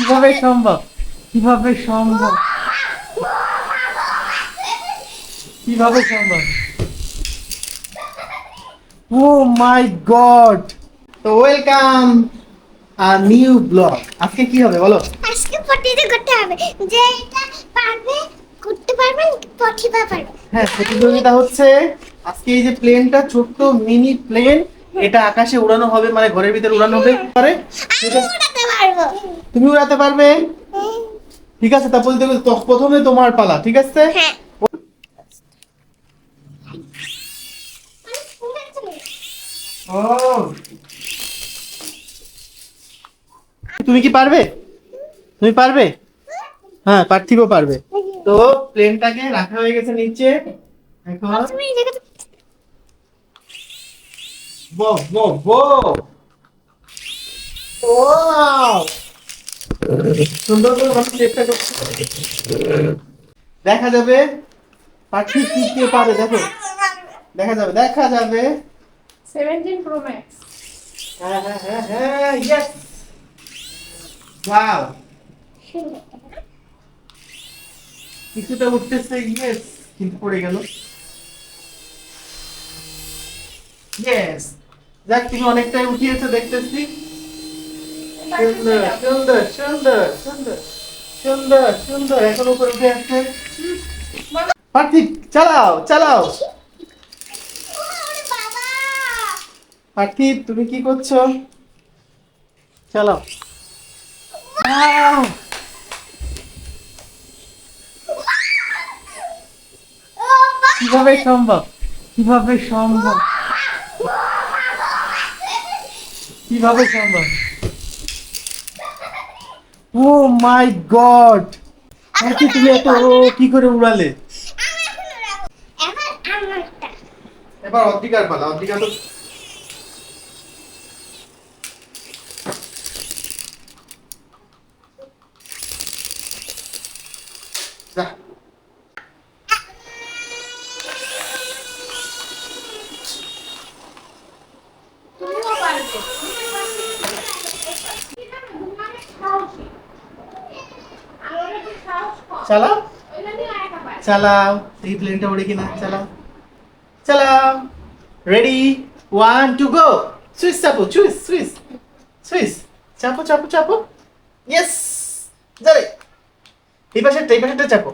কীভাবে সম্ভব? কীভাবে সম্ভব? কীভাবে সম্ভব? Oh my god! তো ওয়েলকাম আর নিউ ব্লগ। আজকে কি হবে বলো? আজকে পটিতে করতে হবে। যে এটা পারবে করতে পারবে পটিবা পারবে। হ্যাঁ প্রতিযোগিতা হচ্ছে আজকে এই যে প্লেনটা ছোট্ট মিনি প্লেন। এটা আকাশে উড়ানো হবে মানে ঘরের ভিতরে উড়ানো হবে। পারে পারব তুমি উড়াতে পারবে? ঠিক আছে তা বলতে প্রথমে তোমার পালা ঠিক আছে? হ্যাঁ। তুমি কি পারবে? তুমি পারবে? হ্যাঁ পার্থিবও পারবে। তো প্লেনটাকে রাখা হয়ে গেছে নিচে। এখন বো বো বো। সুন্দর করে মানুষ চেষ্টা করছে। দেখা যাবে পাখি কি কে পারে দেখো। দেখা যাবে দেখা যাবে। 17 Pro Max. হ্যাঁ হ্যাঁ হ্যাঁ হ্যাঁ ইয়েস ওয়াও কিছুটা উঠতেছে ইয়েস কিন্তু পড়ে গেল। ইয়েস যাক তুমি অনেকটাই উঠিয়েছো দেখতেছি। পার্থিব তুমি কি করছ? চালাও! কীভাবে সম্ভব? কীভাবে সম্ভব? কীভাবে সম্ভব? ও মাই গড কি তুমি এত ও কি করে উড়ালে? এবার অধিকার পালা অধিকার তো তুমিও পারবে। চালাও। চালাও। এই প্লেনটা উড়ে কিনা? চালাও। চালাও। Ready one two go switch চাপো সুইচ সুইচ সুইচ চাপো চাপো চাপো। ইয়েস যাবে এই পাশেরটা এই পাশেরটা চাপো।